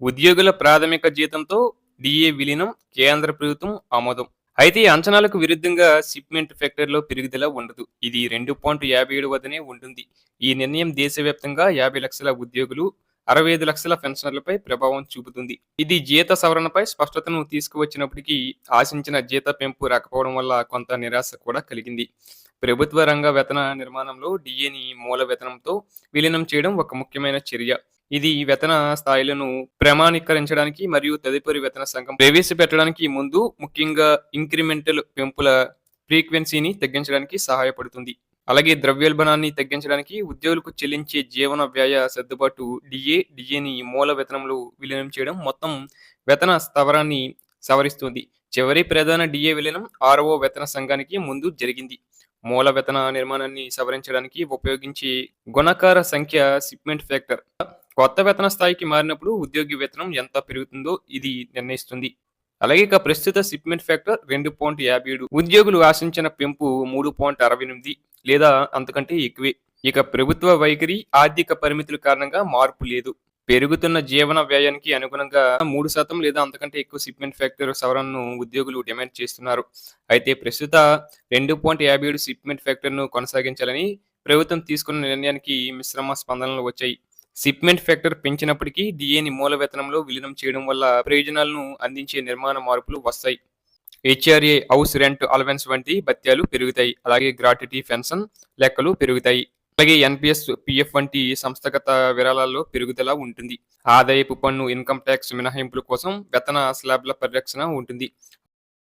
ఉద్యోగుల ప్రాథమిక జీతంతో డిఏ విలీనం కేంద్ర ప్రభుత్వం ఆమోదం. అయితే ఈ అంచనాలకు విరుద్ధంగా షిప్మెంట్ ఫ్యాక్టరీలో పెరుగుదల ఉండదు. ఇది రెండు పాయింట్ యాభై ఏడు వద్దనే ఉంటుంది. ఈ నిర్ణయం దేశవ్యాప్తంగా యాభై లక్షల ఉద్యోగులు అరవై ఐదు లక్షల పెన్షనర్లపై ప్రభావం చూపుతుంది. ఇది జీత సవరణపై స్పష్టతను తీసుకువచ్చినప్పటికీ ఆశించిన జీత పెంపు రాకపోవడం వల్ల కొంత నిరాశ కూడా కలిగింది. ప్రభుత్వ రంగ వేతన నిర్మాణంలో డిఏని మూల వేతనంతో విలీనం చేయడం ఒక ముఖ్యమైన చర్య. ఇది ఈ వేతన స్థాయిలను ప్రమాణీకరించడానికి మరియు తదుపరి వేతన సంఘం ప్రవేశపెట్టడానికి ముందు ముఖ్యంగా ఇంక్రిమెంటల్ పెంపుల ఫ్రీక్వెన్సీని తగ్గించడానికి సహాయపడుతుంది. అలాగే ద్రవ్యోల్బణాన్ని తగ్గించడానికి ఉద్యోగులకు చెల్లించే జీవన వ్యయ సర్దుబాటు డిఏ డిఏని మూల వేతనంలో విలీనం చేయడం మొత్తం వేతన స్థవరాన్ని సవరిస్తుంది. చివరి ప్రధాన డిఏ విలీనం ఆరవ వేతన సంఘానికి ముందు జరిగింది. మూల వేతన నిర్మాణాన్ని సవరించడానికి ఉపయోగించే గుణకార సంఖ్య సిప్మెంట్ ఫ్యాక్టర్ కొత్త వేతన స్థాయికి మారినప్పుడు ఉద్యోగి వేతనం ఎంత పెరుగుతుందో ఇది నిర్ణయిస్తుంది. అలాగే ఇక ప్రస్తుత షిప్మెంట్ ఫ్యాక్టర్ రెండు పాయింట్ యాభై ఏడు. ఉద్యోగులు ఆశించిన పెంపు మూడు పాయింట్ అరవై ఎనిమిది లేదా అంతకంటే ఎక్కువే. ఇక ప్రభుత్వ వైఖరి ఆర్థిక పరిమితుల కారణంగా మార్పు లేదు. పెరుగుతున్న జీవన వ్యయానికి అనుగుణంగా మూడు శాతం లేదా అంతకంటే ఎక్కువ షిప్మెంట్ ఫ్యాక్టర్ సవరణను ఉద్యోగులు డిమాండ్ చేస్తున్నారు. అయితే ప్రస్తుత రెండు పాయింట్ యాభై ఏడు షిప్మెంట్ ఫ్యాక్టర్ను కొనసాగించాలని ప్రభుత్వం తీసుకున్న నిర్ణయానికి మిశ్రమ స్పందనలు వచ్చాయి. షిప్మెంట్ ఫ్యాక్టర్ పెంచినప్పటికీ డిఏని మూల వేతనంలో విలీనం చేయడం వల్ల ప్రయోజనాలను అందించే నిర్మాణ మార్పులు వస్తాయి. హెచ్ఆర్ఏ హౌస్ రెంట్ అలవెన్స్ వంటి భత్యాలు పెరుగుతాయి. అలాగే గ్రాట్యుటీ పెన్షన్ లెక్కలు పెరుగుతాయి. అలాగే ఎన్పిఎస్ పిఎఫ్ వంటి సంస్థగత విరాళాల్లో పెరుగుదల ఉంటుంది. ఆదాయపు పన్ను ఇన్కమ్ ట్యాక్స్ మినహాయింపుల కోసం వేతన స్లాబ్ల పరిరక్షణ ఉంటుంది.